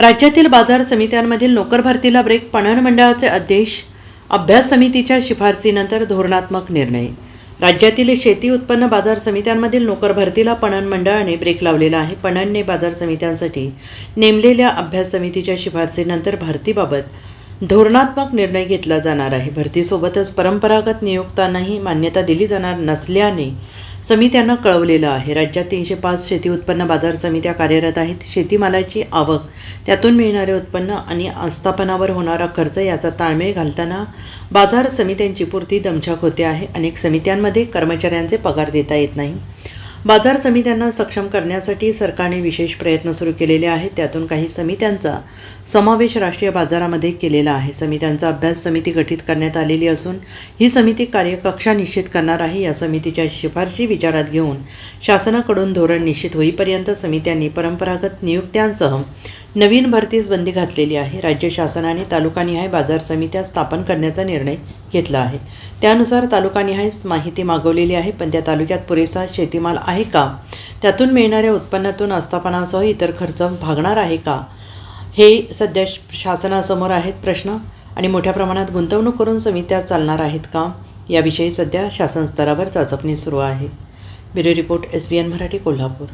राज्यातील बाजार समित्यांमधील नोकर भरतीला ब्रेक पणन मंडळाचे अध्यक्ष अभ्यास समितीच्या शिफारसीनंतर धोरणात्मक निर्णय. राज्यातील शेती उत्पन्न बाजार समित्यांमधील नोकर भरतीला पणन मंडळाने ब्रेक लावलेला आहे. पणनने बाजार समित्यांसाठी नेमलेल्या अभ्यास समितीच्या शिफारसीनंतर भरतीबाबत धोरणात्मक निर्णय घेतला जाणार आहे. भरतीसोबतच परंपरागत नियुक्तांनाही मान्यता दिली जाणार नसल्याने समित्यांना कळवलेलं आहे. राज्यात तीनशे पाच शेती उत्पन्न बाजार समित्या कार्यरत आहेत. शेतीमालाची आवक त्यातून मिळणारे उत्पन्न आणि आस्थापनावर होणारा खर्च याचा ताळमेळ घालताना बाजार समित्यांची पूर्ती दमछाक होते आहे. अनेक समित्यांमध्ये कर्मचाऱ्यांचे पगार देता येत नाही. बाजार समित्यांना सक्षम करण्यासाठी सरकारने विशेष प्रयत्न सुरू केलेले आहेत. त्यातून काही समित्यांचा समावेश राष्ट्रीय बाजारामध्ये केलेला आहे. समित्यांचा अभ्यास समिती गठीत करण्यात आलेली असून ही समिती कार्यकक्षा निश्चित करणार आहे. या समितीच्या शिफारशी विचारात घेऊन शासनाकडून धोरण निश्चित होईपर्यंत समित्यांनी परंपरागत नियुक्त्यांसह नवीन भरतीस बंदी घातलेली आहे. राज्य शासनाने तालुकानिहाय बाजार समित्या स्थापन करण्याचा निर्णय घेतला आहे. त्यानुसार तालुकानिहाय माहिती मागवलेली आहे पण त्या तालुक्यात पुरेसा शेतीमाल आहे का? त्यातून मिळणाऱ्या उत्पन्नातून आस्थापनासह इतर खर्च भागणार आहे का? हे सध्या श- शासनासमोर आहेत प्रश्न आणि मोठ्या प्रमाणात गुंतवणूक करून समित्या चालणार आहेत का? याविषयी सध्या शासन स्तरावर चाचपणी सुरू आहे. Bureau report S B N Marathi Kolhapur.